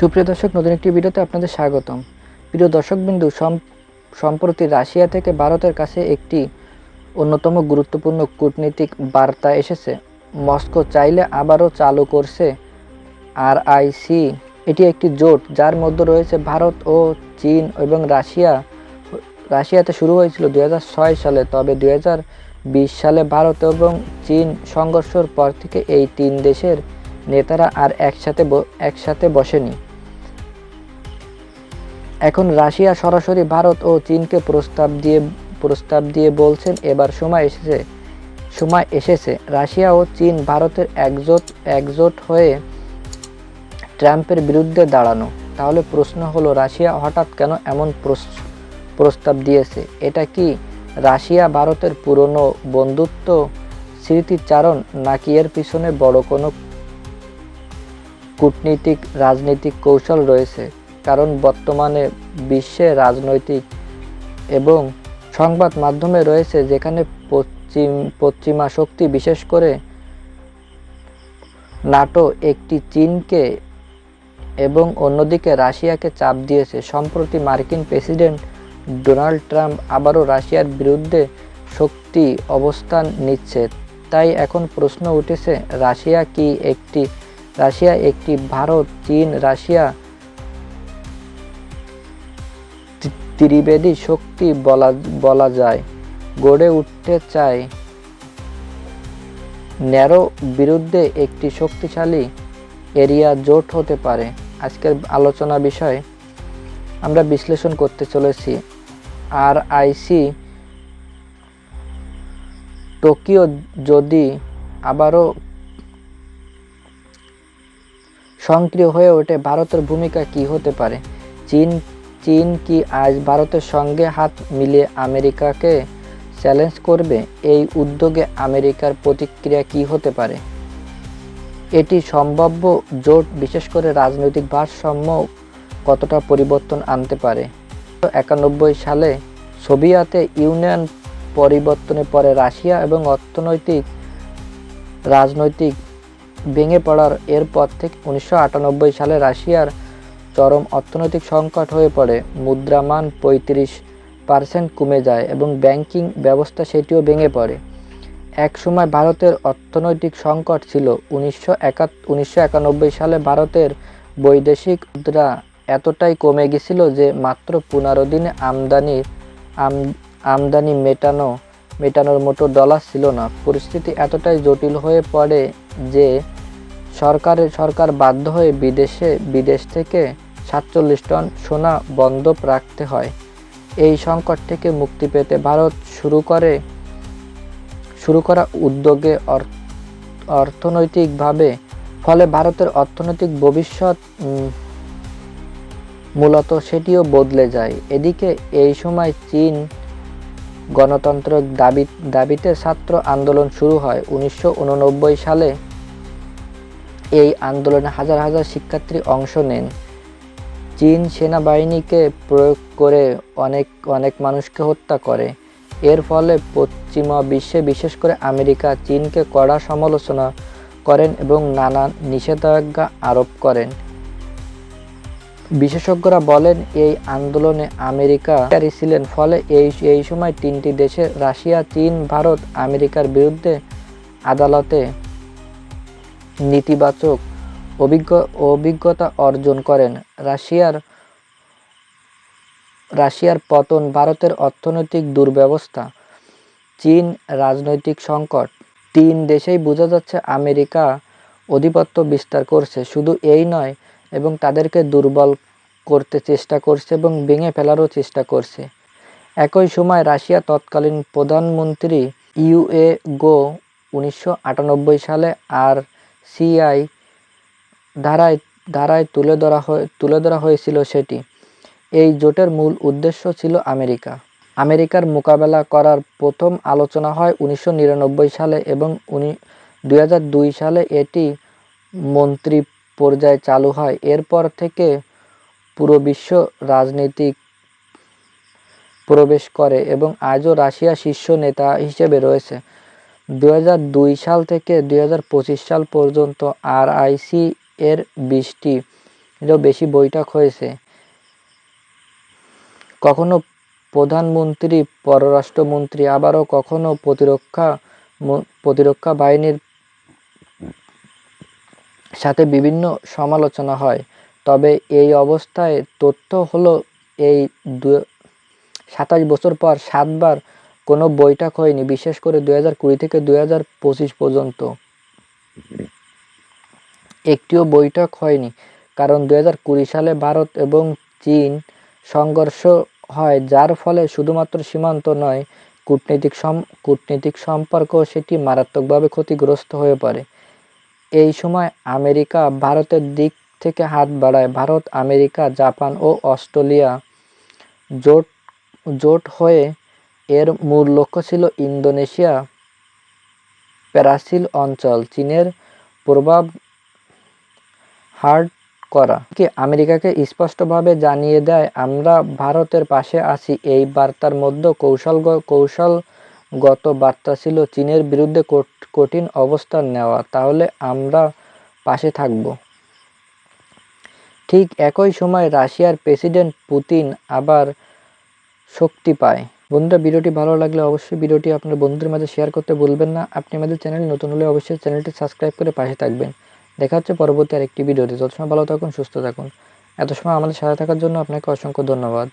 সুপ্রিয় দর্শক, নতুন একটি ভিডিওতে আপনাদের স্বাগতম। প্রিয় দর্শকবিন্দু, সম- সম্প্রতি রাশিয়া থেকে ভারতের কাছে একটি অন্যতম গুরুত্বপূর্ণ কূটনীতিক বার্তা এসেছে। মস্কো চাইলে আবারও চালু করছে আর আরআইসি এটি একটি জোট যার মধ্যে রয়েছে ভারত ও চীন এবং রাশিয়া। রাশিয়াতে শুরু হয়েছিল দু হাজার ছয় সালে, তবে দু হাজার বিশ সালে ভারত এবং চীন সংঘর্ষের পর থেকে এই তিন দেশের নেতারা আর একসাথে একসাথে বসেনি। এখন রাশিয়া সরাসরি ভারত ও চীনকে প্রস্তাব দিয়ে প্রস্তাব দিয়ে বলছেন, এবার সময় এসেছে সময় এসেছে। রাশিয়া ও চীন ভারতের একজোট একজোট হয়ে ট্রাম্পের বিরুদ্ধে দাঁড়ানো। তাহলে প্রশ্ন হলো, রাশিয়া হঠাৎ কেন এমন প্রস- প্রস্তাব দিয়েছে? এটা কি রাশিয়া ভারতের পুরনো বন্ধুত্ব স্মৃতিচারণ, নাকি এর পিছনে বড় কোনো কূটনীতিক, রাজনৈতিক কৌশল রয়েছে? কারণ বর্তমানে বিশ্বে রাজনৈতিক এবং সংবাদ মাধ্যমে রয়েছে যেখানে পশ্চিম, পশ্চিমা শক্তি, বিশেষ করে নাটো একটি চীনকে এবং অন্যদিকে রাশিয়াকে চাপ দিয়েছে। সম্প্রতি মার্কিন প্রেসিডেন্ট ডোনাল্ড ট্রাম্প আবারও রাশিয়ার বিরুদ্ধে শক্তি অবস্থান নিচ্ছে। তাই এখন প্রশ্ন উঠেছে, রাশিয়া কি একটি, রাশিয়া একটি ভারত, চীন, রাশিয়া ত্রিবেদী শক্তি বলা বলা যায়। গড়ে উঠতে চায় ন্যারো বিরুদ্ধে একটি শক্তিশালী এরিয়া জোট হতে পারে। আজকের আলোচনা বিষয় আমরা বিশ্লেষণ করতে চলেছি। আর আইসি টোকিও যদি আবারও সক্রিয় হয়ে ওঠে, ভারতের ভূমিকা কি হতে পারে? চীন চীন কি আজ ভারতের সঙ্গে হাত মিলিয়ে আমেরিকাকে চ্যালেঞ্জ করবে? এই উদ্যোগে আমেরিকার প্রতিক্রিয়া কি হতে পারে? এটি সম্ভাব্য জোট, বিশেষ করে রাজনৈতিক ভারসাম্য কতটা পরিবর্তন আনতে পারে? একানব্বই সালে সোভিয়াতে ইউনিয়ন পরিবর্তনের পরে রাশিয়া এবং অর্থনৈতিক, রাজনৈতিক ভেঙে পড়ার এরপর থেকে উনিশশো আটানব্বই সালে রাশিয়ার চরম অর্থনৈতিক সংকট হয়ে পড়ে। মুদ্রামান পঁয়ত্রিশ পার্সেন্ট কমে যায় এবং ব্যাংকিং ব্যবস্থা সেটিও ভেঙে পড়ে। এক সময় ভারতের অর্থনৈতিক সংকট ছিল। উনিশশো সালে ভারতের বৈদেশিক মুদ্রা এতটাই কমে গেছিল যে মাত্র পনেরো দিনে আমদানি আম- আমদানি মেটানো মেটানোর মতো ডলার ছিল না। পরিস্থিতি এতটাই জটিল হয়ে পড়ে যে সরকারের সরকার বাধ্য হয়ে বিদেশে বিদেশ থেকে সাতচল্লিশ টন সোনা বন্ধক রাখতে হয়। এই সংকট থেকে মুক্তি পেতে ভারত শুরু করে শুরু করা উদ্যোগে অর- অর্থনৈতিকভাবে, ফলে ভারতের অর্থনৈতিক ভবিষ্যৎ মূলত সেটিও বদলে যায়। এদিকে এই সময় চীন গণতন্ত্র দাবি দাবিতে ছাত্র আন্দোলন শুরু হয়। উনিশশো উননব্বই সালে এই আন্দোলনে হাজার হাজার শিক্ষার্থী অংশ নেন। চীন সেনাবাহিনীকে প্রয়োগ করে অনেক অনেক মানুষকে হত্যা করে। এর ফলে পশ্চিমা বিশ্বে, বিশেষ করে আমেরিকা, চীনকে কড়া সমালোচনা করেন এবং নানা নিষেধাজ্ঞা আরোপ করেন। বিশেষজ্ঞরা বলেন, এই আন্দোলনে আমেরিকা ছিলেন, ফলে এই এই সময় তিনটি দেশে, রাশিয়া, চীন, ভারত, আমেরিকার বিরুদ্ধে আদালতে নেতিবাচক অভিজ্ঞ, অভিজ্ঞতা অর্জন করেন। রাশিয়ার রাশিয়ার পতন ভারতের অর্থনৈতিক দুর্ব্যবস্থা, চীন রাজনৈতিক সংকট। তিন দেশেই বোঝা যাচ্ছে আমেরিকা আধিপত্য বিস্তার করছে। শুধু এই নয়, এবং তাদেরকে দুর্বল করতে চেষ্টা করছে এবং ভেঙে ফেলারও চেষ্টা করছে। একই সময় রাশিয়া তৎকালীন প্রধানমন্ত্রী ইউএ গো উনিশশো আটানব্বই সালে আর সিআই ধারায় ধারায় তুলে ধরা হয়ে, তুলে ধরা হয়েছিল সেটি। এই জোটের মূল উদ্দেশ্য ছিল আমেরিকা। আমেরিকার মোকাবেলা করার প্রথম আলোচনা হয় উনিশশো নিরানব্বই সালে এবং উনি, দুই সালে এটি মন্ত্রী পর্যায়ে চালু হয়। এরপর থেকে পুরো বিশ্ব রাজনৈতিক প্রবেশ করে এবং আজও রাশিয়া শীর্ষ নেতা হিসেবে রয়েছে। দুই হাজার দুই সাল থেকে দুই হাজার পঁচিশ সাল পর্যন্ত আরআইসি এর এরও বেশি বৈঠক হয়েছে। কখনো প্রধানমন্ত্রী, পররাষ্ট্রমন্ত্রী, আবারও কখনো প্রতিরক্ষা প্রতিরক্ষা বাহিনীর সাথে বিভিন্ন সমালোচনা হয়। তবে এই অবস্থায় তথ্য হলো এই সাতাশ বছর পর সাতবার কোনো বৈঠক হয়নি, বিশেষ করে দুই হাজার কুড়ি থেকে দুই হাজার পঁচিশ পর্যন্ত। একটিও বৈঠক হয়নি, কারণ দুই হাজার কুড়ি সালে ভারত এবং চীন সংঘর্ষ হয়, যার ফলে শুধুমাত্র সীমান্ত নয়, কূটনৈতিক কূটনৈতিক সম্পর্ক সেটি মারাত্মকভাবে ক্ষতিগ্রস্ত হয়ে পড়ে। এই সময় আমেরিকা ভারতের দিক থেকে হাত বাড়ায়। ভারত, আমেরিকা, জাপান ও অস্ট্রেলিয়া জোট জোট হয়ে এর মূল লক্ষ্য ছিল ইন্দোনেশিয়া প্যারাসিল অঞ্চল, চীনের প্রভাব হার্ড করা। কি আমেরিকাকে স্পষ্টভাবে জানিয়ে দেয়, আমরা ভারতের পাশে আছি। এই বার্তার মধ্যে কৌশল কৌশলগত বার্তা ছিল চীনের বিরুদ্ধে কঠ- কঠিন অবস্থান নেওয়া। তাহলে আমরা পাশে থাকব। ঠিক একই সময় রাশিয়ার প্রেসিডেন্ট পুতিন আবার শক্তি পায়। বন্ধুরা, ভিডিওটি ভালো লাগলে অবশ্যই ভিডিওটি আপনার বন্ধুদের মাঝে শেয়ার করতে ভুলবেন না। আপনি আমাদের চ্যানেল নতুন হলে অবশ্যই চ্যানেলটি সাবস্ক্রাইব করে পাশে থাকবেন। দেখা হচ্ছে পরবর্তী আরেকটি ভিডিওতে। যত সময় ভালো থাকুন, সুস্থ থাকুন। এত সময় আমাদের সাথে থাকার জন্য আপনাকে অসংখ্য ধন্যবাদ।